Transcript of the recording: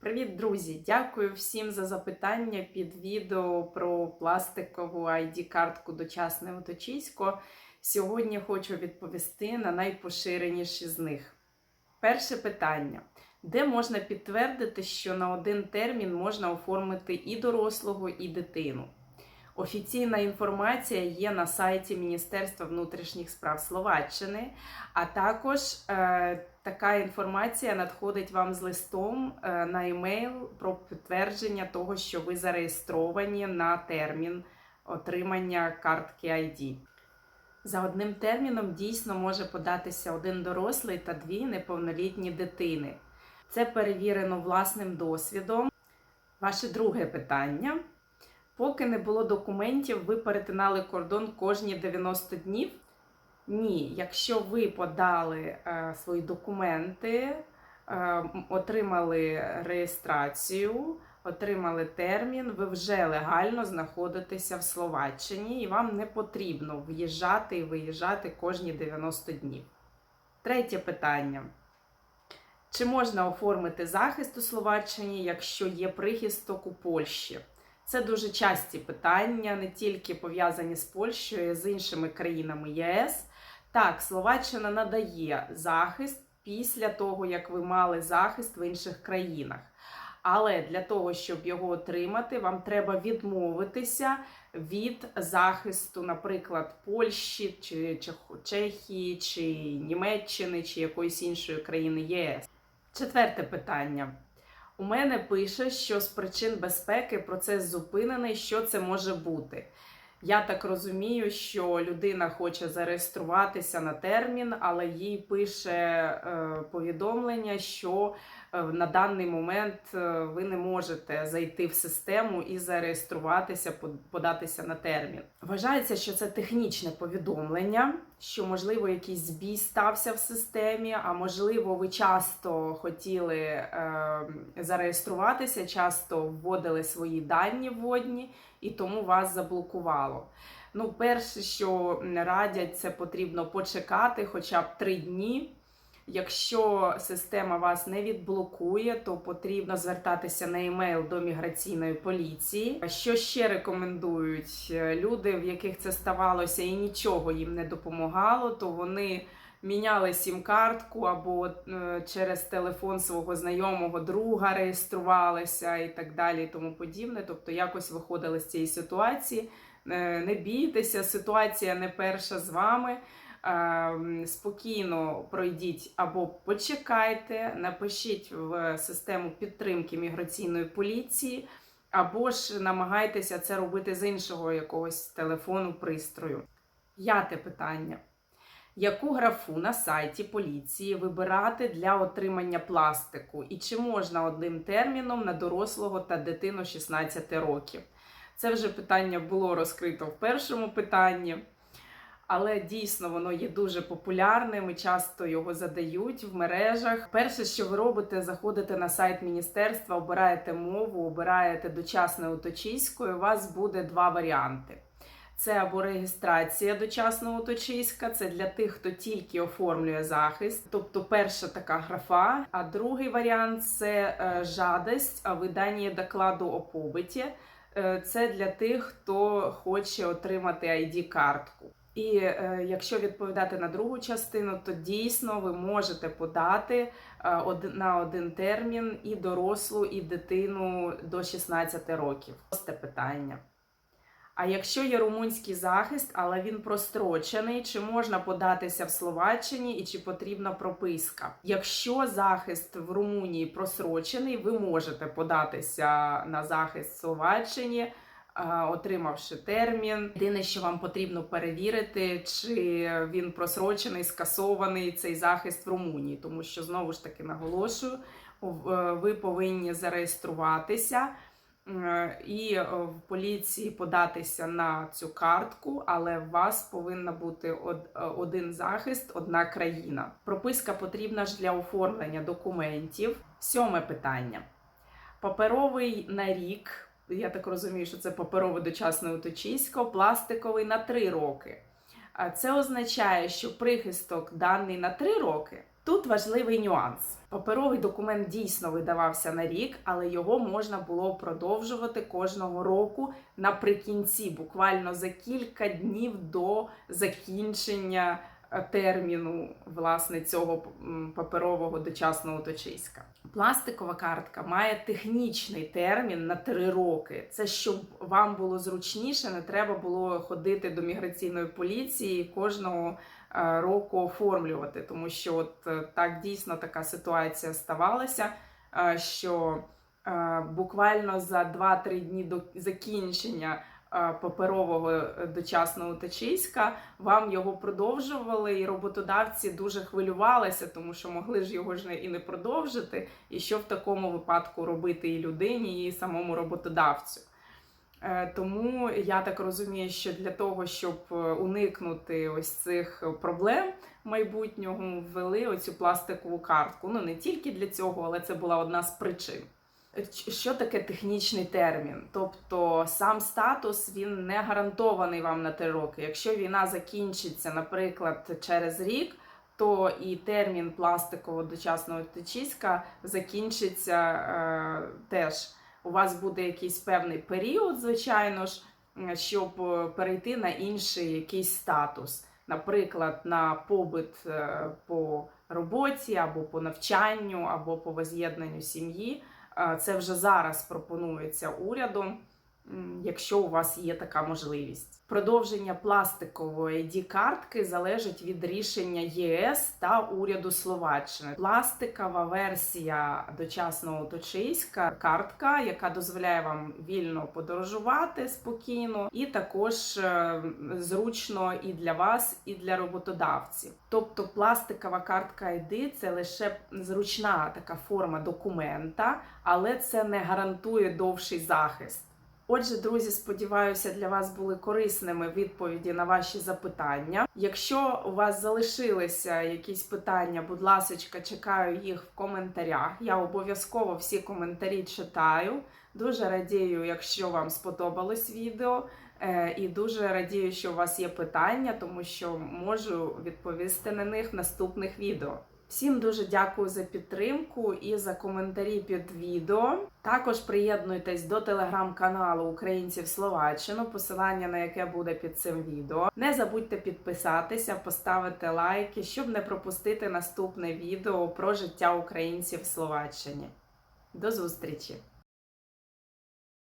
Привіт, друзі! Дякую всім за запитання під відео про пластикову ID-картку дочасне оточисько. Сьогодні хочу відповісти на найпоширеніші з них. Перше питання: де можна підтвердити, що на один термін можна оформити і дорослого, і дитину? Офіційна інформація є на сайті Міністерства внутрішніх справ Словаччини, а також е, така інформація надходить вам з листом е, на емейл про підтвердження того, що ви зареєстровані на термін отримання картки ID. За одним терміном дійсно може податися один дорослий та дві неповнолітні дитини. Це перевірено власним досвідом. Ваше друге питання. Поки не було документів, ви перетинали кордон кожні 90 днів. Ні, якщо ви подали е, свої документи, е, отримали реєстрацію, отримали термін, ви вже легально знаходитеся в Словаччині і вам не потрібно в'їжджати і виїжджати кожні 90 днів. Третє питання. Чи можна оформити захист у Словаччині, якщо є прихисток у Польщі? Це дуже часті питання, не тільки пов'язані з Польщею, а й з іншими країнами ЄС. Так, Словаччина надає захист після того, як ви мали захист в інших країнах. Але для того, щоб його отримати, вам треба відмовитися від захисту, наприклад, Польщі, чи Чехії, чи Німеччини, чи якоїсь іншої країни ЄС. Четверте питання. У мене пише, що з причин безпеки процес зупинений. Що це може бути? Я так розумію, що людина хоче зареєструватися на термін, але їй пише е, повідомлення, що е, на даний момент е, ви не можете зайти в систему і зареєструватися, под- податися на термін. Вважається, що це технічне повідомлення, що можливо якийсь збій стався в системі, а можливо, ви часто хотіли зареєструватися, часто вводили свої дані вводні і тому вас заблокувало. Ну, перше, що радять, це потрібно почекати хоча б три дні. Якщо система вас не відблокує, то потрібно звертатися на емейл до міграційної поліції. Що ще рекомендують Е, люди, в яких це ставалося і нічого їм не допомагало, то вони міняли сім-картку або е, через телефон свого знайомого друга реєструвалися і так далі, і тому подібне. Тобто якось виходили з цієї ситуації. Е, Не бійтеся, ситуація не перша з вами. Е, Спокійно пройдіть або почекайте, напишіть в систему підтримки міграційної поліції, або ж намагайтеся це робити з іншого якогось телефону пристрою. П'яте питання. Яку графу на сайті поліції вибирати для отримання пластику? І чи можна одним терміном на дорослого та дитину 16 років? Це вже питання було розкрито в першому питанні, але дійсно воно є дуже популярним і часто його задають в мережах. Перше, що ви робите, заходите на сайт міністерства, обираєте мову, обираєте дочасне уточисько, і у вас буде два варіанти. Це або реєстрація дочасного уточиська, це для тих, хто тільки оформлює захист, тобто перша така графа. А другий варіант це е, жадость, видання докладу о побиті. Е, Це для тих, хто хоче отримати ID-картку. І е, якщо відповідати на другу частину, то дійсно ви можете подати е, на один термін і дорослу, і дитину до 16 років. Просте питання. А якщо є румунський захист, але він прострочений, чи можна податися в Словаччині і чи потрібна прописка? Якщо захист в Румунії просрочений, ви можете податися на захист в Словаччині, е, отримавши термін. Єдине, що вам потрібно перевірити, чи він просрочений, скасований цей захист в Румунії, тому що знову ж таки наголошую, е, ви повинні зареєструватися. Е, і е, в поліції податися на цю картку, але у вас повинна бути е, один захист, одна країна. Прописка потрібна ж для оформлення документів. Сьоме питання. Паперовий на рік. Я так розумію, що це паперове дочасне уточисько, пластиковий на 3 роки. Це означає, що прихисток даний на 3 роки Тут важливий нюанс. Паперовий документ дійсно видавався на рік, але його можна було продовжувати кожного року наприкінці, буквально за кілька днів до закінчення терміну власне цього паперового дочасного точиська. Пластикова картка має технічний термін на 3 роки. Це щоб вам було зручніше, не треба було ходити до міграційної поліції кожного е, року оформлювати, тому що от е, так дійсно така ситуація ставалася, е, що е, буквально за 2-3 дні до закінчення е, паперового е, дочасного точиська вам його продовжували, і роботодавці дуже хвилювалися, тому що могли ж його ж не- і не продовжити. І що в такому випадку робити і людині, і самому роботодавцю. Е, Тому я так розумію, що для того, щоб е, уникнути ось цих проблем майбутнього, ввели оцю пластикову картку. Ну не тільки для цього, але це була одна з причин. Що таке технічний термін? Тобто сам статус він не гарантований вам на три роки. Якщо війна закінчиться, наприклад, через рік, то і термін пластикового дочасного течіська закінчиться е, теж. У вас буде якийсь певний період, звичайно ж, щоб е, перейти на інший якийсь статус, наприклад, на побит е, по роботі або по навчанню, або по воз'єднанню сім'ї. Це вже зараз пропонується урядом, якщо у вас є така можливість. Продовження пластикової ID-картки залежить від рішення ЄС та уряду Словаччини. Пластикова версія дочасного точиська картка, яка дозволяє вам вільно подорожувати спокійно, і також е, зручно і для вас, і для роботодавців. Тобто пластикова картка ID – це лише зручна така форма документа, але це не гарантує довший захист. Отже, друзі, сподіваюся, для вас були корисними відповіді на ваші запитання. Якщо у вас залишилися якісь питання, будь ласка, чекаю їх в коментарях. Я обов'язково всі коментарі читаю. Дуже радію, якщо вам сподобалось відео. Е, І дуже радію, що у вас є питання, тому що можу відповісти на них в наступних відео. Всім дуже дякую за підтримку і за коментарі під відео. Також приєднуйтесь до телеграм-каналу Українців Словаччину, посилання на яке буде під цим відео. Не забудьте підписатися, поставити лайки, щоб не пропустити наступне відео про життя українців в Словаччині. До зустрічі!